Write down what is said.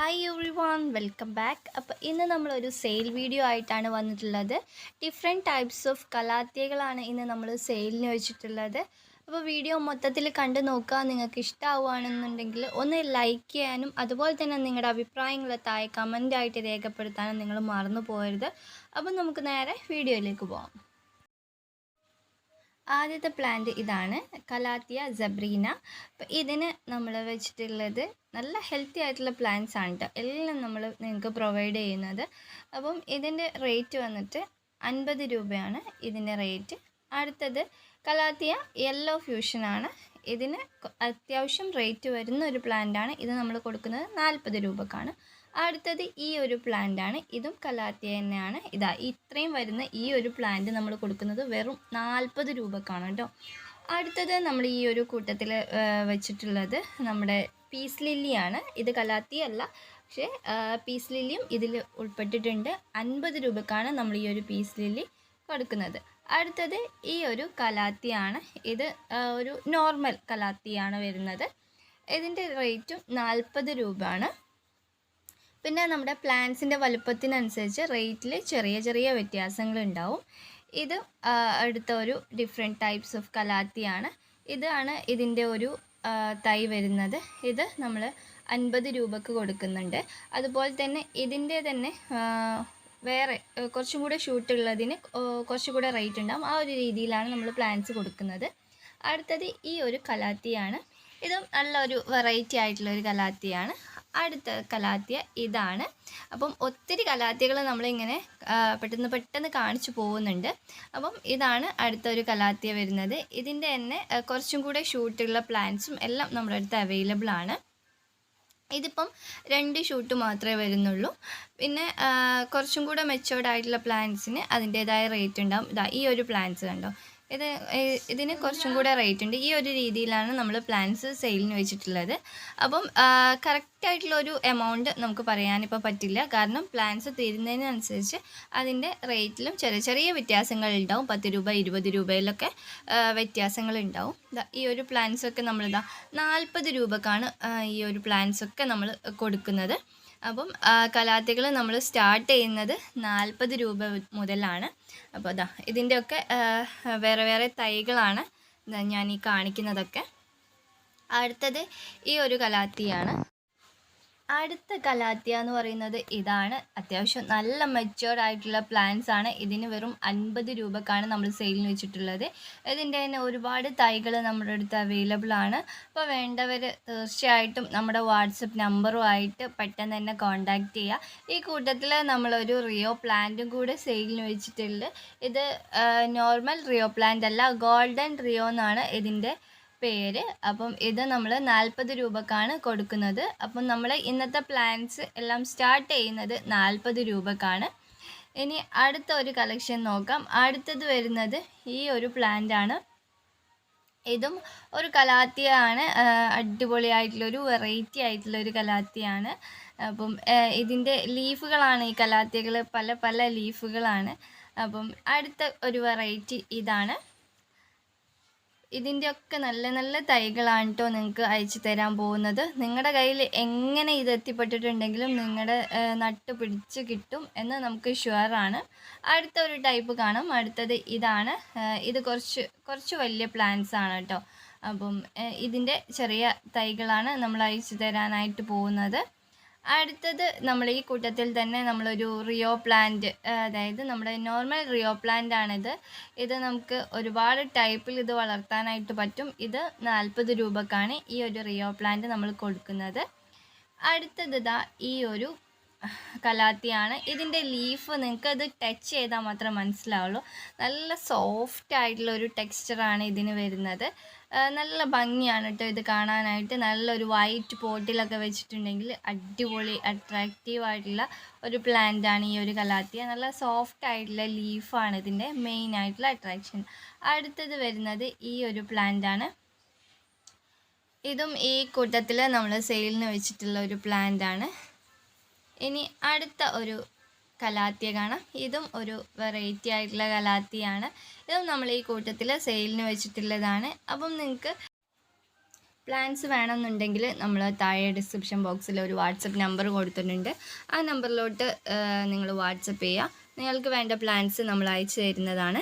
Hi everyone welcome back അപ്പോൾ ഇന്ന് നമ്മളൊരു സെയിൽ വീഡിയോ ആയിട്ടാണ് വന്നിട്ടുള്ളത്. ഡിഫറെന്റ് ടൈപ്സ് ഓഫ് കലാത്തിയകളാണ് ഇന്ന് നമ്മൾ സെയിലിന് വെച്ചിട്ടുള്ളത്. അപ്പോൾ വീഡിയോ മൊത്തത്തിൽ കണ്ടു നോക്കുക. നിങ്ങൾക്ക് ഇഷ്ടമാവുകയാണെന്നുണ്ടെങ്കിൽ ഒന്ന് ലൈക്ക് ചെയ്യാനും അതുപോലെ തന്നെ നിങ്ങളുടെ അഭിപ്രായങ്ങൾ താഴെ കമന്റായിട്ട് രേഖപ്പെടുത്താനും നിങ്ങൾ മറന്നു പോകരുത്. അപ്പോൾ നമുക്ക് നേരെ വീഡിയോയിലേക്ക് പോകാം ആദ്യത്തെ പ്ലാന്റ് ഇതാണ് കലാത്തിയ ജബ്രീന അപ്പം ഇതിന് നമ്മൾ വെച്ചിട്ടുള്ളത് നല്ല ഹെൽത്തി ആയിട്ടുള്ള പ്ലാന്റ്സ് ആണ് കേട്ടോ എല്ലാം നമ്മൾ നിങ്ങൾക്ക് പ്രൊവൈഡ് ചെയ്യുന്നത്. അപ്പം ഇതിന്റെ റേറ്റ് വന്നിട്ട് അൻപത് രൂപയാണ് ഇതിന്റെ റേറ്റ് അടുത്തത് കലാത്തിയ യെല്ലോ ഫ്യൂഷനാണ് ഇതിന് അത്യാവശ്യം റേറ്റ് വരുന്ന ഒരു പ്ലാന്റാണ് ഇത് നമ്മൾ കൊടുക്കുന്നത് നാൽപ്പത് രൂപക്കാണ്. അടുത്തത് ഈ ഒരു പ്ലാന്റ് ആണ്. ഇതും കലാത്തിയ തന്നെയാണ്. ഇതാ ഇത്രയും വരുന്ന ഈ ഒരു പ്ലാന്റ് നമ്മൾ കൊടുക്കുന്നത് വെറും നാൽപ്പത് രൂപക്കാണ് കേട്ടോ. അടുത്തത് നമ്മൾ ഈ ഒരു കൂട്ടത്തിൽ വെച്ചിട്ടുള്ളത് നമ്മുടെ പീസ് ലില്ലിയാണ് ഇത് കലാത്തിയ അല്ല പക്ഷേ പീസ് ലില്ലിയും ഇതിൽ ഉൾപ്പെട്ടിട്ടുണ്ട്. അൻപത് രൂപക്കാണ് നമ്മൾ ഈ ഒരു പീസ് ലില്ലി കൊടുക്കുന്നത്. അടുത്തത് ഈ ഒരു കലാത്തിയാണ് ഇത് ഒരു നോർമൽ കലാത്തിയാണ് വരുന്നത്. ഇതിന്റെ റേറ്റും നാൽപ്പത് രൂപയാണ് പിന്നെ നമ്മുടെ പ്ലാന്റ്സിന്റെ വലുപ്പത്തിനനുസരിച്ച് റേറ്റിൽ ചെറിയ ചെറിയ വ്യത്യാസങ്ങൾ ഉണ്ടാവും ഇത് അടുത്ത ഒരു ഡിഫറെന്റ് ടൈപ്സ് ഓഫ് കലാത്തിയാണ്. ഇതാണ് ഇതിന്റെ ഒരു തൈ വരുന്നത്. ഇത് നമ്മൾ അൻപത് രൂപക്ക് കൊടുക്കുന്നുണ്ട്. അതുപോലെ തന്നെ ഇതിന്റെ തന്നെ വേറെ കുറച്ചും കൂടെ ഷൂട്ടുള്ളതിന് കുറച്ചും കൂടെ റേറ്റ് ഉണ്ടാവും. ആ ഒരു രീതിയിലാണ് നമ്മൾ പ്ലാന്റ്സ് കൊടുക്കുന്നത്. അടുത്തത് ഈ ഒരു കലാത്തിയാണ്. ഇതും നല്ലൊരു വെറൈറ്റി ആയിട്ടുള്ള ഒരു കലാത്തിയാണ്. അടുത്ത കലാത്തിയ ഇതാണ്. അപ്പം ഒത്തിരി കലാത്തികൾ നമ്മളിങ്ങനെ പെട്ടെന്ന് പെട്ടെന്ന് കാണിച്ചു പോകുന്നുണ്ട്. അപ്പം ഇതാണ് അടുത്ത ഒരു കലാത്തിയ വരുന്നത്. ഇതിന്റെ തന്നെ കുറച്ചും കൂടെ ഷൂട്ടുള്ള പ്ലാൻസും എല്ലാം നമ്മുടെ അടുത്ത് അവൈലബിൾ ആണ്. ഇതിപ്പം രണ്ട് ഷൂട്ട് മാത്രമേ വരുന്നുള്ളൂ. പിന്നെ കുറച്ചും കൂടെ മെച്ചുവേർഡ് ആയിട്ടുള്ള പ്ലാന്റ്സിന് അതിന്റേതായ റേറ്റ് ഉണ്ടാവും. ഇതാ ഈ ഒരു പ്ലാന്റ്സ് കണ്ടോ? ഇത് ഇതിന് കുറച്ചും കൂടെ റേറ്റ് ഉണ്ട്. ഈ ഒരു രീതിയിലാണ് നമ്മൾ പ്ലാൻസ് സെയിലിന് വെച്ചിട്ടുള്ളത്. അപ്പം കറക്റ്റായിട്ടുള്ള ഒരു എമൗണ്ട് നമുക്ക് പറയാനിപ്പോൾ പറ്റില്ല. കാരണം പ്ലാൻസ് തീരുന്നതിനനുസരിച്ച് അതിന്റെ റേറ്റിലും ചെറിയ ചെറിയ വ്യത്യാസങ്ങൾ ഉണ്ടാവും. പത്ത് രൂപ ഇരുപത് രൂപയിലൊക്കെ വ്യത്യാസങ്ങൾ ഉണ്ടാവും. ഈ ഒരു പ്ലാൻസൊക്കെ നമ്മളിതാ നാൽപ്പത് രൂപക്കാണ് ഈ ഒരു പ്ലാൻസൊക്കെ നമ്മൾ കൊടുക്കുന്നത്. അപ്പം കലാത്തികൾ നമ്മൾ സ്റ്റാർട്ട് ചെയ്യുന്നത് നാൽപ്പത് രൂപ മുതലാണ്. അപ്പോൾ അതാ ഇതിന്റെയൊക്കെ വേറെ വേറെ തൈകളാണ് ഞാൻ ഈ കാണിക്കുന്നതൊക്കെ. അടുത്തത് ഈ ഒരു കലാത്തിയാണ്. അടുത്ത കലാത്തിയ എന്ന് പറയുന്നത് ഇതാണ്. അത്യാവശ്യം നല്ല മെച്ചുവേർഡ് ആയിട്ടുള്ള പ്ലാന്റ്സ് ആണ്. ഇതിന് വെറും അൻപത് രൂപക്കാണ് നമ്മൾ സെയിലിന് വെച്ചിട്ടുള്ളത്. ഇതിന്റെ തന്നെ ഒരുപാട് തൈകൾ നമ്മുടെ അടുത്ത് അവൈലബിൾ ആണ്. അപ്പോൾ വേണ്ടവർ തീർച്ചയായിട്ടും നമ്മുടെ വാട്സപ്പ് നമ്പറുമായിട്ട് പെട്ടെന്ന് തന്നെ കോൺടാക്റ്റ് ചെയ്യുക ഈ കൂട്ടത്തിൽ നമ്മളൊരു റിയോ പ്ലാന്റും കൂടെ സെയിലിന് വെച്ചിട്ടുണ്ട്. ഇത് നോർമൽ റിയോ പ്ലാന്റ് അല്ല ഗോൾഡൻ റിയോ എന്നാണ് ഇതിന്റെ പേര്. അപ്പം ഇത് നമ്മൾ നാൽപ്പത് രൂപക്കാണ് കൊടുക്കുന്നത്. അപ്പം നമ്മൾ ഇന്നത്തെ പ്ലാൻസ് എല്ലാം സ്റ്റാർട്ട് ചെയ്യുന്നത് നാൽപ്പത് രൂപക്കാണ്. ഇനി അടുത്ത ഒരു കളക്ഷൻ നോക്കാം. അടുത്തത് വരുന്നത് ഈ ഒരു പ്ലാന്റ് ആണ്. ഇതും ഒരു കലാത്തിയാണ്. അടിപൊളിയായിട്ടുള്ളൊരു വെറൈറ്റി ആയിട്ടുള്ള ഒരു കലാത്തിയാണ്. അപ്പം ഇതിന്റെ ലീഫുകളാണ് ഈ കലാത്തികൾ പല പല ലീഫുകളാണ് അപ്പം അടുത്ത ഒരു വെറൈറ്റി ഇതാണ്. ഇതിന്റെ ഒക്കെ നല്ല നല്ല തൈകളാണ് കേട്ടോ നിങ്ങൾക്ക് അയച്ചു തരാൻ പോകുന്നത്. നിങ്ങളുടെ കയ്യിൽ എങ്ങനെ ഇത് എത്തിപ്പെട്ടിട്ടുണ്ടെങ്കിലും നിങ്ങളുടെ നട്ട് പിടിച്ച് കിട്ടും എന്ന് നമുക്ക് ഷുവറാണ് അടുത്ത ഒരു ടൈപ്പ് കാണും. അടുത്തത് ഇതാണ്. ഇത് കുറച്ച് കുറച്ച് വലിയ പ്ലാന്റ്സ് ആണ് കേട്ടോ അപ്പം ഇതിന്റെ ചെറിയ തൈകളാണ് നമ്മൾ അയച്ചു തരാനായിട്ട് പോകുന്നത്. അടുത്തത് നമ്മൾ ഈ കൂട്ടത്തിൽ തന്നെ നമ്മളൊരു റിയോ പ്ലാന്റ് അതായത് നമ്മുടെ നോർമൽ റിയോ പ്ലാന്റ് ആണിത്. ഇത് നമുക്ക് ഒരുപാട് ടൈപ്പിൽ ഇത് വളർത്താനായിട്ട് പറ്റും. ഇത് നാൽപ്പത് രൂപക്കാണ് ഈ ഒരു റിയോ പ്ലാന്റ് നമ്മൾ കൊടുക്കുന്നത്. അടുത്തത് ഇതാ ഈ ഒരു കലാത്തിയാണ്. ഇതിന്റെ ലീഫ് നിങ്ങൾക്ക് അത് ടച്ച് ചെയ്താൽ മാത്രമേ മനസ്സിലാവുള്ളൂ. നല്ല സോഫ്റ്റ് ആയിട്ടുള്ള ഒരു ടെക്സ്ചറാണ് ഇതിന് വരുന്നത്. നല്ല ഭംഗിയാണ് കേട്ടോ ഇത് കാണാനായിട്ട്. നല്ലൊരു വൈറ്റ് പോട്ടിലൊക്കെ വെച്ചിട്ടുണ്ടെങ്കിൽ അടിപൊളി അട്രാക്റ്റീവ് ആയിട്ടുള്ള ഒരു പ്ലാന്റ് ആണ് ഈ ഒരു കലാത്തിയ. നല്ല സോഫ്റ്റ് ആയിട്ടുള്ള ലീഫാണ് ഇതിന്റെ മെയിൻ ആയിട്ടുള്ള അട്രാക്ഷൻ അടുത്തത് വരുന്നത് ഈ ഒരു പ്ലാന്റ് ആണ്. ഇതും ഈ കൂട്ടത്തിൽ നമ്മൾ സെയിലിന് വെച്ചിട്ടുള്ള ഒരു പ്ലാന്റ് ആണ്. ഇനി അടുത്ത ഒരു കലാത്തിയ കാണാം. ഇതും ഒരു വെറൈറ്റി ആയിട്ടുള്ള കലാത്തിയാണ്. ഇതും നമ്മൾ ഈ കൂട്ടത്തിൽ സെയിലിന് വെച്ചിട്ടുള്ളതാണ്. അപ്പം നിങ്ങൾക്ക് പ്ലാൻസ് വേണമെന്നുണ്ടെങ്കിൽ നമ്മൾ താഴെ ഡിസ്ക്രിപ്ഷൻ ബോക്സിൽ ഒരു വാട്സപ്പ് നമ്പർ കൊടുത്തിട്ടുണ്ട്. ആ നമ്പറിലോട്ട് നിങ്ങൾ വാട്സപ്പ് ചെയ്യുക. നിങ്ങൾക്ക് വേണ്ട പ്ലാൻസ് നമ്മൾ അയച്ചു തരുന്നതാണ്.